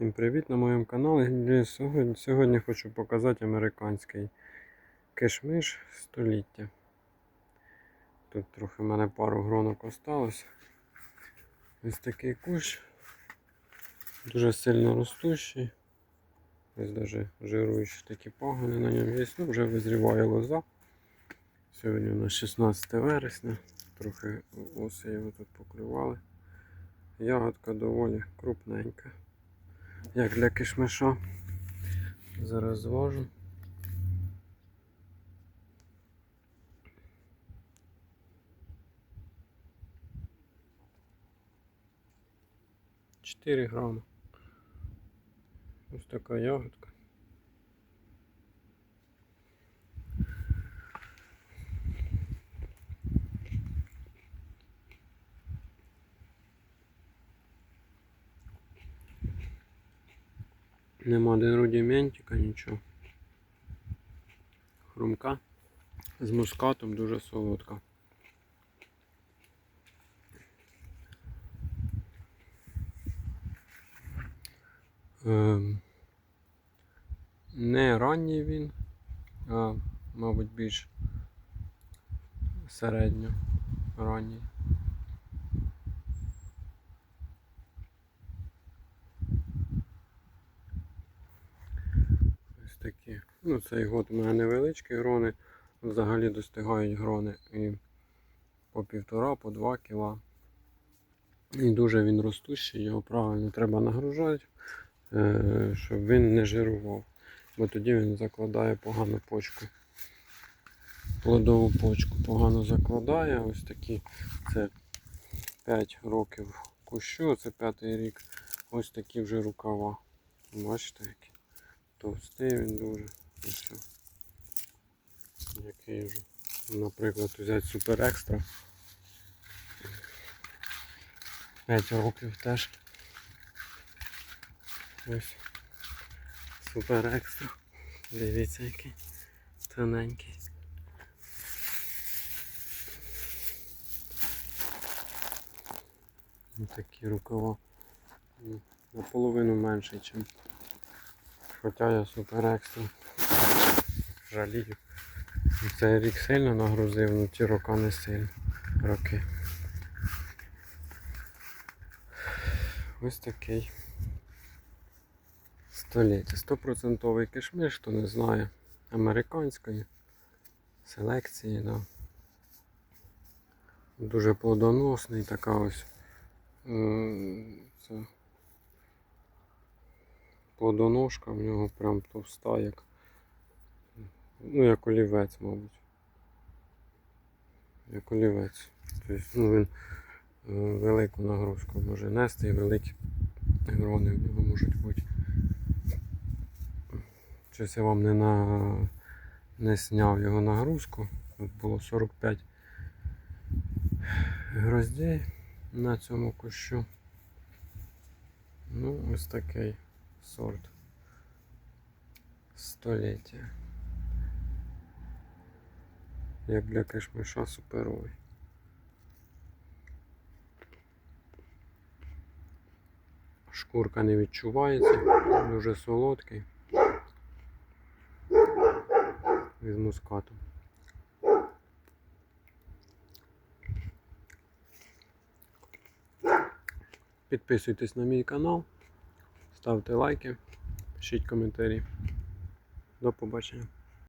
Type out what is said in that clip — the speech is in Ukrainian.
Всім привіт на моєму каналі. Сьогодні, хочу показати американський кишмиш століття. Тут трохи в мене пару гронок осталось. Ось такий кущ. Дуже сильно ростущий. Ось навіть жируючі такі пагони на ньому є. Ну, вже визріває лоза. Сьогодні у нас 16 вересня. Трохи оси його тут поклювали. Ягодка доволі крупненька. Як для кишмиша. Зараз зважу. Чотири грами. Ось така ягодка. Нема де рудіментика, нічого. Хрумка з мускатом дуже солодка. Ем, не ранній він, а мабуть більш середньо ранній. Такі. Ну, цей год у мене невеличкі грони. Взагалі достигають грони і по півтора, по два кіла. І дуже він ростущий, його правильно треба нагружати, е, щоб він не жирував. Бо тоді він закладає погану почку. Плодову почку погано закладає. Ось такі. Це 5 років кущу, це п'ятий рік. Ось такі вже рукава. Бачите які? Товстий він дуже. Ось. о. Який вже. Наприклад, взяти супер екстра. 5 років теж. Ось. Супер екстра. Дивіться який тоненький. Ось такі рукава. Наполовину менше, ніж. Хоча я супер екстра. Жалію. Цей рік сильно нагрузив, але ті роки не сильно. Роки. Ось такий століття. Стопроцентовий кишмиш, хто не знає американської селекції. Да. Дуже плодоносний, така ось це, плодоножка в нього прям товста, як, ну, як олівець, мабуть. Як олівець. Тобто, ну, він е, велику нагрузку може нести і великі грони в нього можуть бути. Щось я вам не, на... не сняв його нагрузку. Тут було 45 гроздей на цьому кущу. Ну, ось такий сорт століття. Як для кишмиша суперовий. Шкурка не відчувається, дуже солодкий. З мускатом. Підписуйтесь на мій канал, ставте лайки, пишіть коментарі. До побачення.